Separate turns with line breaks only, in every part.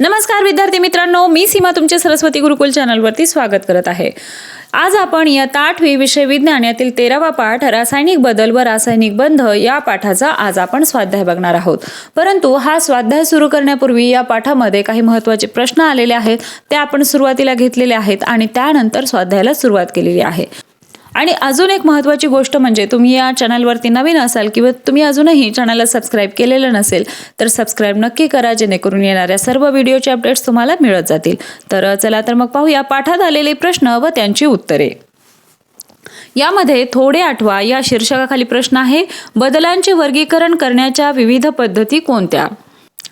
नमस्कार विद्यार्थी मित्रांनो. मी सीमा तुमचे सरस्वती गुरुकुल चॅनलवरती स्वागत करत आहे. आज आपण इयत्ता आठवी विषय विज्ञान यातील तेरावा पाठ रासायनिक बदल व रासायनिक बंध या पाठाचा आज आपण स्वाध्याय बघणार आहोत. परंतु हा स्वाध्याय सुरू करण्यापूर्वी या पाठामध्ये काही महत्त्वाचे प्रश्न आलेले आहेत ते आपण सुरुवातीला घेतलेले आहेत आणि त्यानंतर स्वाध्यायाला सुरुवात केलेली आहे. आणि अजून एक महत्त्वाची गोष्ट म्हणजे तुम्ही या चॅनलवरती नवीन असाल किंवा तुम्ही अजूनही चॅनलला सबस्क्राईब केलेलं नसेल तर सबस्क्राईब नक्की करा जेणेकरून येणाऱ्या सर्व व्हिडिओचे अपडेट्स तुम्हाला मिळत जातील. तर चला तर मग पाहूया पाठात आलेले प्रश्न व त्यांची उत्तरे. यामध्ये थोडे आठवा या शीर्षकाखाली प्रश्न आहे बदलांचे वर्गीकरण करण्याच्या विविध पद्धती कोणत्या?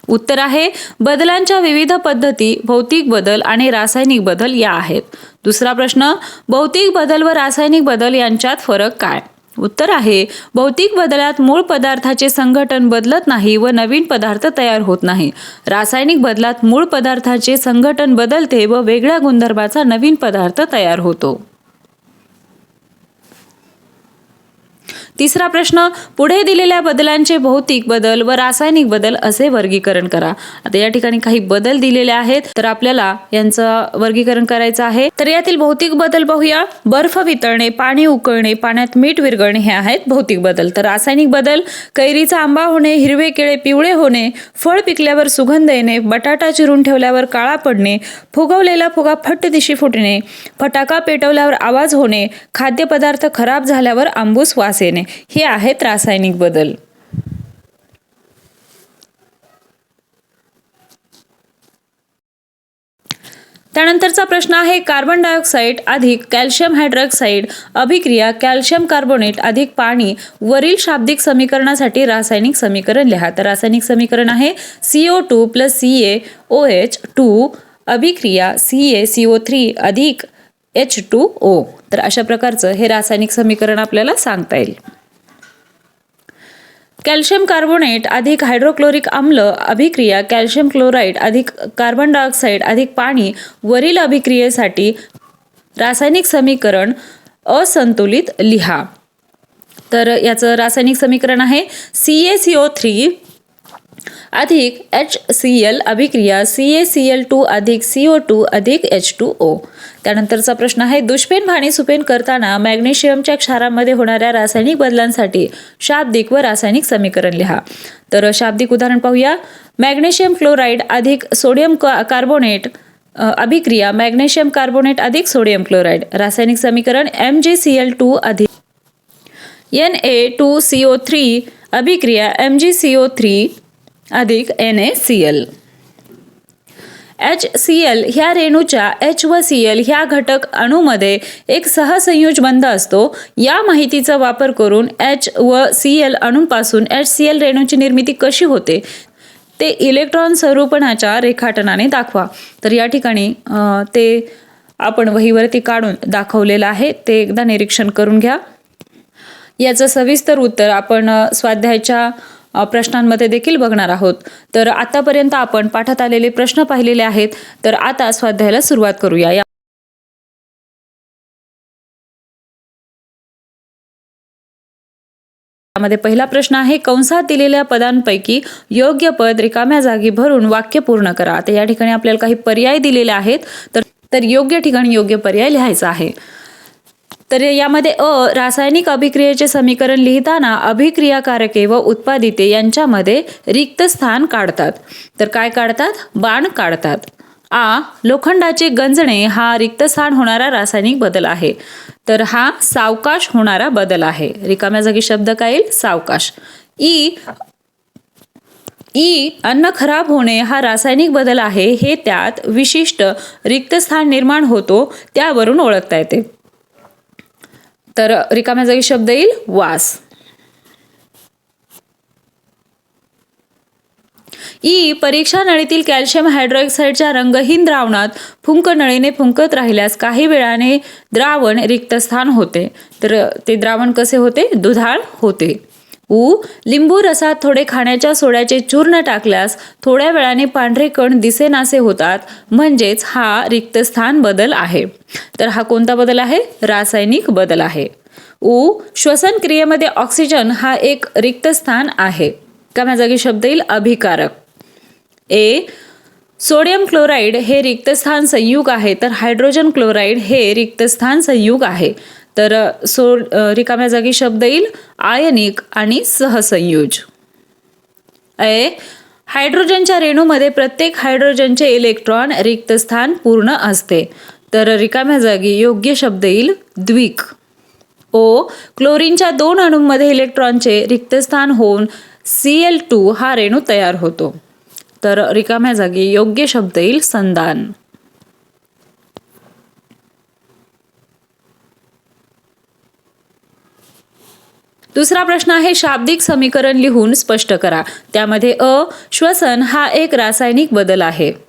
उत्तर आहे बदलांच्या विविध पद्धती भौतिक बदल आणि रासायनिक बदल या आहेत. दुसरा प्रश्न भौतिक बदल व रासायनिक बदल यांच्यात फरक काय? उत्तर आहे भौतिक बदलात मूळ पदार्थाचे संघटन बदलत नाही व नवीन पदार्थ तयार होत नाही. रासायनिक बदलात मूळ पदार्थाचे संघटन बदलते व वेगळ्या गुणधर्माचा नवीन पदार्थ तयार होतो. तिसरा प्रश्न पुढे दिलेल्या बदलांचे भौतिक बदल व रासायनिक बदल असे वर्गीकरण करा. आता या ठिकाणी काही बदल दिलेले आहेत तर आपल्याला यांचं वर्गीकरण करायचं आहे. तर यातील भौतिक बदल पाहूया. बर्फ वितळणे पाणी उकळणे पाण्यात मीठ विरघळणे हे आहेत भौतिक बदल. तर रासायनिक बदल कैरीचा आंबा होणे हिरवे केळे पिवळे होणे फळ पिकल्यावर सुगंध येणे बटाटा चिरून ठेवल्यावर काळा पडणे फुगवलेला फुगा फट्ट दिशी फुटणे फटाका पेटवल्यावर आवाज होणे खाद्यपदार्थ खराब झाल्यावर आंबूस वास येणे. हे आहेत रासायनिक बदल. त्यानंतरचा प्रश्न आहे कार्बन डायऑक्साईड अधिक कॅल्शियम हायड्रॉक्साईड अभिक्रिया कॅल्शियम कार्बोनेट अधिक पाणी वरील शाब्दिक समीकरणासाठी रासायनिक समीकरण लिहा. तर रासायनिक समीकरण आहे C O two plus C A O H two अभिक्रिया C A C O three अधिक एच टू ओ तर अशा प्रकारचं हे रासायनिक समीकरण आपल्याला सांगता येईल. कॅल्शियम कार्बोनेट अधिक हायड्रोक्लोरिक आम्ल अभिक्रिया कॅल्शियम क्लोराईड अधिक कार्बन डायऑक्साईड अधिक पाणी वरील अभिक्रियेसाठी रासायनिक समीकरण असंतुलित लिहा. तर याचं रासायनिक समीकरण आहे C A C O three अधिक एच सी एल अभिक्रिया C A C L two अधिक सी ओ टू अधिक एच टू ओ त्यानंतरचा प्रश्न आहे दुष्पेन भाणी सुपेन करताना मॅग्नेशियमच्या क्षारामध्ये होणाऱ्या रासायनिक बदलांसाठी शाब्दिक व रासायनिक समीकरण लिहा. तर शाब्दिक उदाहरण पाहूया. मॅग्नेशियम क्लोराईड अधिक सोडियम का- कार्बोनेट अभिक्रिया मॅग्नेशियम कार्बोनेट अधिक सोडियम क्लोराईड. रासायनिक समीकरण M G C L two अधिक N A two C O three अभिक्रिया M G C O three अधिक N A C L H C L ह्या रेणूच्या एच व सी एल ह्या घटक अणूमध्ये एक सहसंयोज बंध असतो. या माहितीचा वापर करून एच व सी एल अणूंपासून एच सी एल रेणूची निर्मिती कशी होते? ते इलेक्ट्रॉन स्वरूपणाच्या रेखाटनाने दाखवा. तर या ठिकाणी ते आपण वहीवरती काढून दाखवलेलं आहे. ते एकदा निरीक्षण करून घ्या. याचं सविस्तर उत्तर आपण अ, स्वाध्यायाच्या प्रश्नांमध्ये देखील बघणार आहोत. तर आतापर्यंत आपण पाठात आलेले प्रश्न पाहिलेले आहेत. तर आता स्वाध्यायाला सुरुवात करूया. या त्यामध्ये पहिला प्रश्न आहे कंसात दिलेल्या पदांपैकी योग्य पद रिकाम्या जागी भरून वाक्य पूर्ण करा. आता या ठिकाणी आपल्याला काही पर्याय दिलेले आहेत. तर तर योग्य ठिकाणी योग्य पर्याय लिहायचा आहे. तर यामध्ये अ रासायनिक अभिक्रियेचे समीकरण लिहिताना अभिक्रियाकारके व उत्पादिते यांच्यामध्ये रिक्त स्थान काढतात. तर काय काढतात? बाण काढतात. आ लोखंडाचे गंजणे हा रिक्त स्थान होणारा रासायनिक बदल आहे. तर हा सावकाश होणारा बदल आहे. रिकाम्या जागी शब्द काय येईल? सावकाश. ई ई अन्न खराब होणे हा रासायनिक बदल आहे. हे त्यात विशिष्ट रिक्त स्थान निर्माण होतो त्यावरून ओळखता येते. तर रिकाम्या जागी शब्द येईल वास. ई परीक्षा नळीतील कॅल्शियम हायड्रोक्साईडच्या रंगहीन द्रावणात फुंक नळीने फुंकत राहिल्यास काही वेळाने द्रावण रिक्त स्थान होते. तर ते द्रावण कसे होते? दुधाळ होते. उ लिंबू रसात थोडे खाण्याच्या सोड्याचे चूर्ण टाकल्यास थोड्या वेळाने पांढरे कण दिसेनासे होतात. म्हणजेच हा रिक्त स्थान बदल आहे. तर हा कोणता बदल आहे? रासायनिक बदल आहे. उ श्वसन क्रियेमध्ये ऑक्सिजन हा एक रिक्त स्थान आहे. का जागी शब्द येईल? अभिकारक. ए सोडियम क्लोराईड हे रिक्तस्थान संयुग आहे. तर हायड्रोजन क्लोराईड हे रिक्तस्थान संयुग आहे. तर सो रिकाम्या जागी शब्द येईल. आयनिक आणि सहसंयोज. ए हायड्रोजनच्या रेणूमध्ये प्रत्येक हायड्रोजनचे इलेक्ट्रॉन रिक्त स्थान पूर्ण असते. तर रिकाम्या जागी योग्य शब्द येईल द्विक. ओ क्लोरीनच्या दोन अणूंमध्ये इलेक्ट्रॉनचे रिक्त स्थान होऊन सी एल टू हा रेणू तयार होतो. तर रिकाम्या जागी योग्य शब्द येईल संदान दुसरा प्रश्न आहे शाब्दिक समीकरण लिहून स्पष्ट करा. त्यामध्ये अ श्वसन हा एक रासायनिक बदल आहे.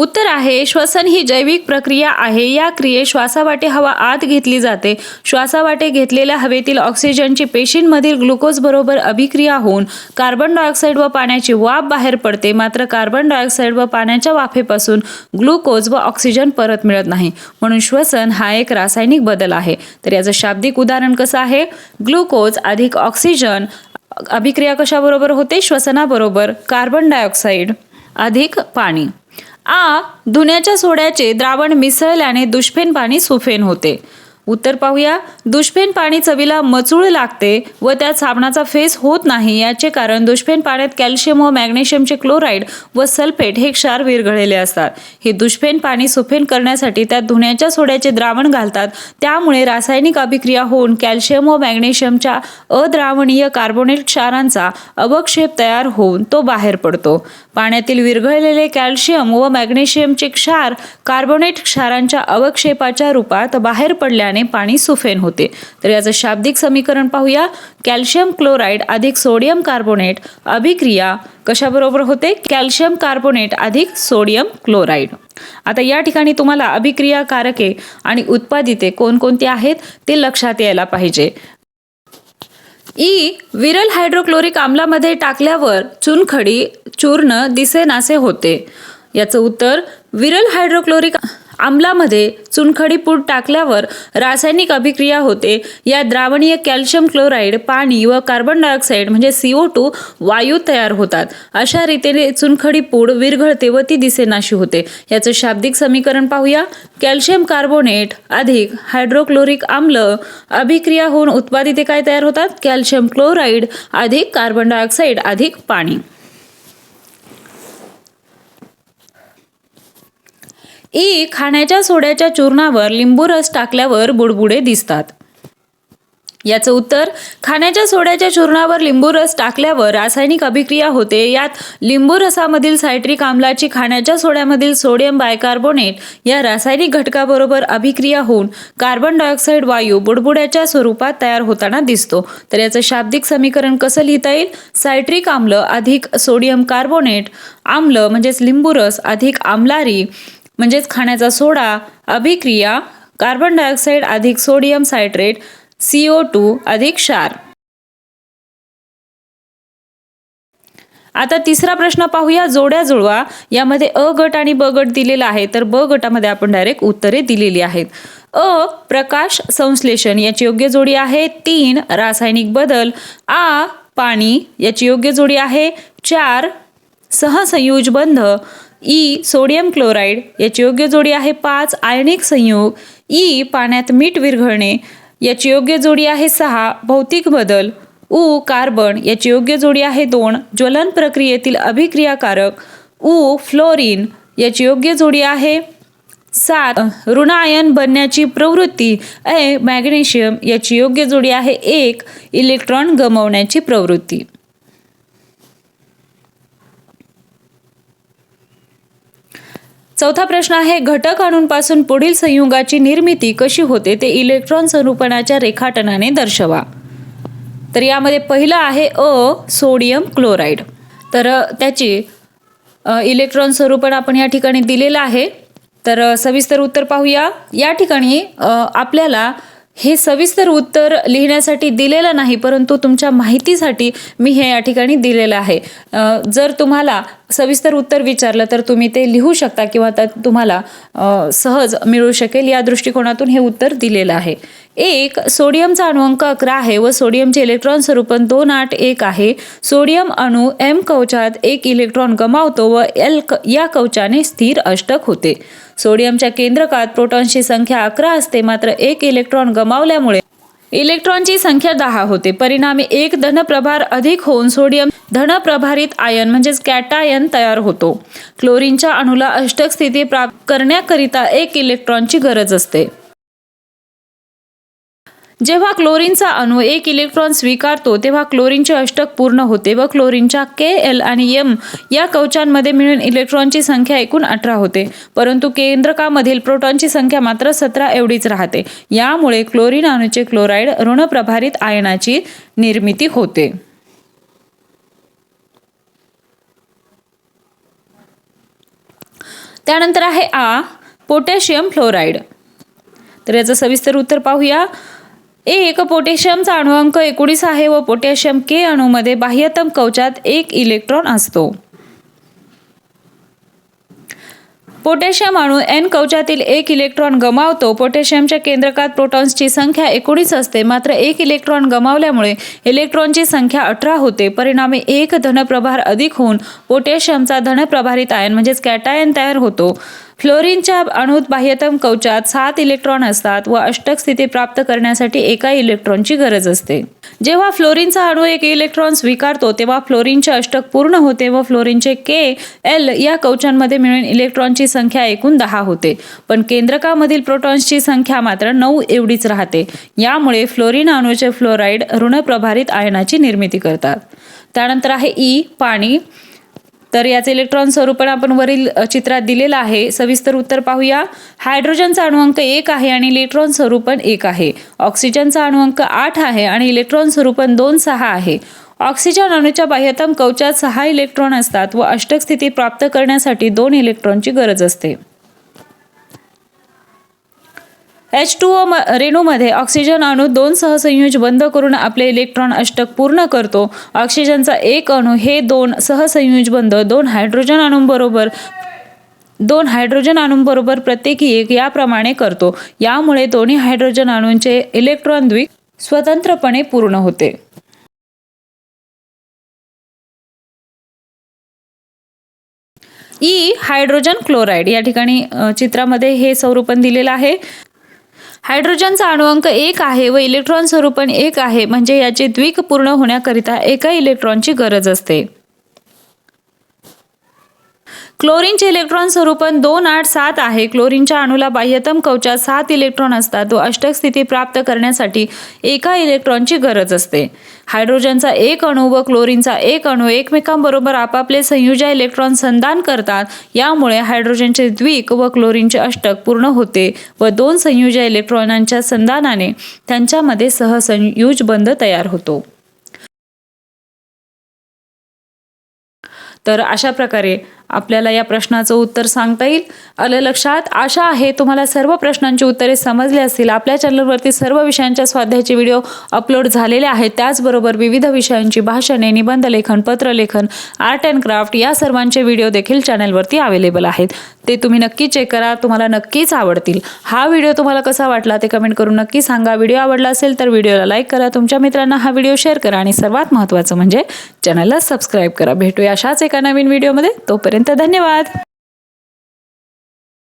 उत्तर आहे श्वसन ही जैविक प्रक्रिया आहे. या क्रियेत श्वासावाटे हवा आत घेतली जाते. श्वासावाटे घेतलेल्या हवेतील ऑक्सिजनची पेशींमधील ग्लुकोज बरोबर अभिक्रिया होऊन कार्बन डायऑक्साईड व पाण्याची वाफ बाहेर पडते. मात्र कार्बन डायऑक्साईड व पाण्याच्या वाफेपासून ग्लुकोज व ऑक्सिजन परत मिळत नाही. म्हणून श्वसन हा एक रासायनिक बदल आहे. तर याचं शाब्दिक उदाहरण कसं आहे? ग्लुकोज अधिक ऑक्सिजन अभिक्रिया कशाबरोबर होते? श्वसनाबरोबर कार्बन डायऑक्साईड अधिक पाणी. आ धुण्याच्या सोड्याचे द्रावण मिसळल्याने दुष्फेन पाणी सुफेन होते. उत्तर पाहूया दुष्फेन पाणी चवीला मचूळ लागते व त्यात साबणाचा फेस होत नाही याचे कारण दुष्फेन पाण्यात कॅल्शियम व मॅग्नेशियमचे क्लोराईड व सल्फेट हे क्षार विरघळलेले असतात. हे दुष्फेन पाणी सुफेन करण्यासाठी त्यात धुण्याच्या सोड्याचे द्रावण घालतात. त्यामुळे रासायनिक अभिक्रिया होऊन कॅल्शियम व मॅग्नेशियमच्या अद्रावणीय कार्बोनेट क्षारांचा अवक्षेप तयार होऊन तो बाहेर पडतो. पाण्यातील विरघळलेले कॅल्शियम व मॅग्नेशियमचे क्षार कार्बोनेट क्षारांच्या अवक्षेपाच्या रूपात बाहेर पडल्याने पाणी सुफेन होते. तर याचं शाब्दिक समीकरण पाहूया. कॅल्शियम क्लोराईड अधिक सोडियम कार्बोनेट अभिक्रिया कशाबरोबर होते? कॅल्शियम कार्बोनेट अधिक सोडियम क्लोराईड. आता या ठिकाणी तुम्हाला अभिक्रिया कारके आणि उत्पादिते कोणकोणती आहेत ते लक्षात यायला पाहिजे. ई विरल हायड्रोक्लोरिक आम्लामध्ये टाकल्यावर चुनखडी चूर्ण दिसेनासे होते. याचं उत्तर विरल हायड्रोक्लोरिक आम्लामध्ये चुनखडी पूड टाकल्यावर रासायनिक अभिक्रिया होते. या द्रावणीय कॅल्शियम क्लोराईड पाणी व कार्बन डायऑक्साईड म्हणजे सीओ टू वायू तयार होतात. अशा रीतीने चुनखडी पूड विरघळते व ती दिसेनाशी होते. याचं शाब्दिक समीकरण पाहूया. कॅल्शियम कार्बोनेट अधिक हायड्रोक्लोरिक आम्ल अभिक्रिया होऊन उत्पादिते काय तयार होतात? कॅल्शियम क्लोराईड अधिक कार्बन डायऑक्साईड अधिक पाणी. ई खाण्याच्या सोड्याच्या चूर्णावर लिंबू रस टाकल्यावर बुडबुडे दिसतात. याचं उत्तर खाण्याच्या सोड्याच्या चूर्णावर लिंबू रस टाकल्यावर रासायनिक अभिक्रिया होते. यात लिंबू रसामधील सायट्रिक आम्लाची खाण्याच्या सोड्यामधील सोडियम बायकार्बोनेट या रासायनिक घटकाबरोबर अभिक्रिया होऊन कार्बन डायऑक्साईड वायू बुडबुड्याच्या स्वरूपात तयार होताना दिसतो. तर याचं शाब्दिक समीकरण कसं लिहिता येईल? सायट्रिक आम्ल अधिक सोडियम कार्बोनेट आम्ल म्हणजेच लिंबू रस अधिक आम्लारी म्हणजेच खाण्याचा सोडा अभिक्रिया कार्बन डायऑक्साईड अधिक sodium citrate C O two अधिक क्षार. आता तिसरा प्रश्न पाहूया. जोड्या जुळवा. यामध्ये अ गट आणि ब गट दिलेला आहे. तर ब गटामध्ये आपण डायरेक्ट उत्तरे दिलेली आहेत. अ प्रकाश संश्लेषण याची योग्य जोडी आहे. तीन रासायनिक बदल. आ पाणी याची योग्य जोडी आहे. चार सहसंयुज बंध ई सोडियम क्लोराईड याची योग्य जोडी आहे पाच आयनिक संयोग ई पाण्यात मीठ विरघळणे याची योग्य जोडी आहे सहा भौतिक बदल उ कार्बन याची योग्य जोडी आहे दोन ज्वलन प्रक्रियेतील अभिक्रियाकारक उ फ्लोरीन याची योग्य जोडी आहे सात ऋणायन बनण्याची प्रवृत्ती ए मॅग्नेशियम याची योग्य जोडी आहे एक इलेक्ट्रॉन गमावण्याची प्रवृत्ती. चौथा प्रश्न आहे घटक अणूंपासून पुढील संयुगाची निर्मिती कशी होते ते इलेक्ट्रॉन स्वरूपणाच्या रेखाटनाने दर्शवा. तर यामध्ये पहिलं आहे अ सोडियम क्लोराईड. तर त्याची इलेक्ट्रॉन स्वरूपण आपण या ठिकाणी दिलेलं आहे. तर सविस्तर उत्तर पाहूया. या ठिकाणी आपल्याला हे सविस्तर उत्तर लिहिण्यासाठी दिलेलं नाही परंतु तुमच्या माहितीसाठी मी हे या ठिकाणी दिलेलं आहे. जर तुम्हाला सविस्तर उत्तर विचारलं तर तुम्ही ते लिहू शकता किंवा त्यात तुम्हाला सहज मिळू शकेल या दृष्टिकोनातून हे उत्तर दिलेलं आहे. एक सोडियमचा अणुअंक अकरा आहे व सोडियमचे इलेक्ट्रॉन स्वरूपन दोन आठ एक आहे. सोडियम अणू एम कवचात एक इलेक्ट्रॉन गमावतो व एल क या कवचाने स्थिर अष्टक होते. सोडियमच्या केंद्रकात प्रोटॉनची संख्या अकरा असते मात्र एक इलेक्ट्रॉन गमावल्यामुळे इलेक्ट्रॉनची संख्या दहा होते. परिणामी एक धनप्रभार अधिक होऊन सोडियम धनप्रभारित आयन म्हणजेच कॅटायन तयार होतो. क्लोरीनच्या अणूला अष्टक स्थिती प्राप्त करण्याकरिता एक इलेक्ट्रॉनची गरज असते. जेव्हा क्लोरीनचा अणू एक इलेक्ट्रॉन स्वीकारतो तेव्हा क्लोरीनचे अष्टक पूर्ण होते व क्लोरीनच्या के एल आणि एम या कवचांमध्ये मिळून इलेक्ट्रॉनची संख्या एकूण अठरा होते. परंतु केंद्रकामधील प्रोटॉनची संख्या मात्र सतरा एवढीच राहते. यामुळे क्लोरीन अणूचे क्लोराईड ऋणप्रभारित आयनाची निर्मिती होते. त्यानंतर आहे आ पोटॅशियम फ्लोराईड. तर याचं सविस्तर उत्तर पाहूया. एक पोटॅशियमचा अणुअंक एकोणीस आहे व पोटॅशियम के अणूमध्ये बाह्यतम कवचात एक इलेक्ट्रॉन असतो. पोटॅशियम अणू एन कवचातील एक इलेक्ट्रॉन गमावतो. पोटॅशियमच्या केंद्रकात प्रोटॉन्सची संख्या एकोणीस असते. मात्र एक इलेक्ट्रॉन गमावल्यामुळे इलेक्ट्रॉनची संख्या अठरा होते. परिणामी एक धनप्रभार अधिक होऊन पोटॅशियमचा धनप्रभारित आयन म्हणजेच कॅटायन तयार होतो. फ्लोरीनच्या अणूत बाह्यतम कवचात सात इलेक्ट्रॉन असतात व अष्टक स्थिती प्राप्त करण्यासाठी एका इलेक्ट्रॉनची गरज असते. जेव्हा फ्लोरीनचा अणू एक इलेक्ट्रॉन स्वीकारतो तेव्हा फ्लोरीनचे अष्टक पूर्ण होते व फ्लोरीनचे के एल या कवचांमध्ये मिळून इलेक्ट्रॉनची संख्या एकूण दहा होते. पण केंद्रकामधील प्रोटॉन्सची संख्या मात्र नऊ एवढीच राहते. यामुळे फ्लोरीन अणूचे फ्लोराईड ऋणप्रभारित आयनाची निर्मिती करतात. त्यानंतर आहे ई पाणी. तर याचे इलेक्ट्रॉन स्वरूपण आपण वरील चित्रात दिलेलं आहे. सविस्तर उत्तर पाहूया. हायड्रोजनचा अणुअंक एक आहे आणि इलेक्ट्रॉन स्वरूपण एक आहे. ऑक्सिजनचा अणुअंक आठ आहे आणि इलेक्ट्रॉन स्वरूपण दोन सहा आहे. ऑक्सिजन अणूच्या बाह्यतम कवचात सहा इलेक्ट्रॉन असतात व अष्टक स्थिती प्राप्त करण्यासाठी दोन इलेक्ट्रॉनची गरज असते. एच टू ओ रेणूमध्ये ऑक्सिजन अणू दोन सहसंयुज बंद करून आपले इलेक्ट्रॉन अष्टक पूर्ण करतो. ऑक्सिजनचा एक अणू हे दोन सहसंयुज बंद दोन हायड्रोजन अणूंबरोबर दोन हायड्रोजन अणूंबरोबर प्रत्येकी एक याप्रमाणे करतो. यामुळे दोन्ही हायड्रोजन अणूंचे इलेक्ट्रॉन द्विक स्वतंत्रपणे पूर्ण होते. ई हायड्रोजन क्लोराईड या ठिकाणी चित्रामध्ये हे स्वरूपण दिलेलं आहे. हायड्रोजनचा अणुअंक एक आहे व इलेक्ट्रॉन स्वरूपण एक आहे म्हणजे याचे द्विक पूर्ण होण्याकरिता एका इलेक्ट्रॉनची गरज असते. क्लोरीनचे इलेक्ट्रॉन स्वरूपन दोन आठ सात आहे. क्लोरीनच्या अणूला बाह्यतम कवचात सात इलेक्ट्रॉन असतात. व अष्टक स्थिती प्राप्त करण्यासाठी एका इलेक्ट्रॉनची गरज असते. हायड्रोजनचा एक अणू व क्लोरीनचा एक अणू एकमेकांबरोबर आपापले संयुजा इलेक्ट्रॉन संधान करतात. यामुळे हायड्रोजनचे द्विक व क्लोरीनचे अष्टक पूर्ण होते व दोन संयुजा इलेक्ट्रॉनांच्या संधानाने त्यांच्यामध्ये सहसंयुज बंध तयार होतो. तर अशा प्रकारे आपल्याला या प्रश्नाचं उत्तर सांगता येईल. आलं लक्षात? आशा आहे तुम्हाला सर्व प्रश्नांची उत्तरे समजली असतील. आपल्या चॅनलवरती सर्व विषयांच्या स्वाध्यायाचे व्हिडिओ अपलोड झालेले आहेत. त्याचबरोबर विविध विषयांची भाषणे निबंध लेखन पत्रलेखन आर्ट अँड क्राफ्ट या सर्वांचे व्हिडिओ देखील चॅनलवरती अवेलेबल आहेत. ते तुम्ही नक्की चेक करा. तुम्हाला नक्कीच आवडतील. हा व्हिडिओ तुम्हाला कसा वाटला ते कमेंट करून नक्की सांगा. व्हिडिओ आवडला असेल तर व्हिडिओला लाईक करा. तुमच्या मित्रांना हा व्हिडिओ शेअर करा. आणि सर्वात महत्त्वाचं म्हणजे चॅनलला सबस्क्राईब करा. भेटूया अशाच एका नवीन व्हिडिओमध्ये. तोपर्यंत तोपर्यंत धन्यवाद.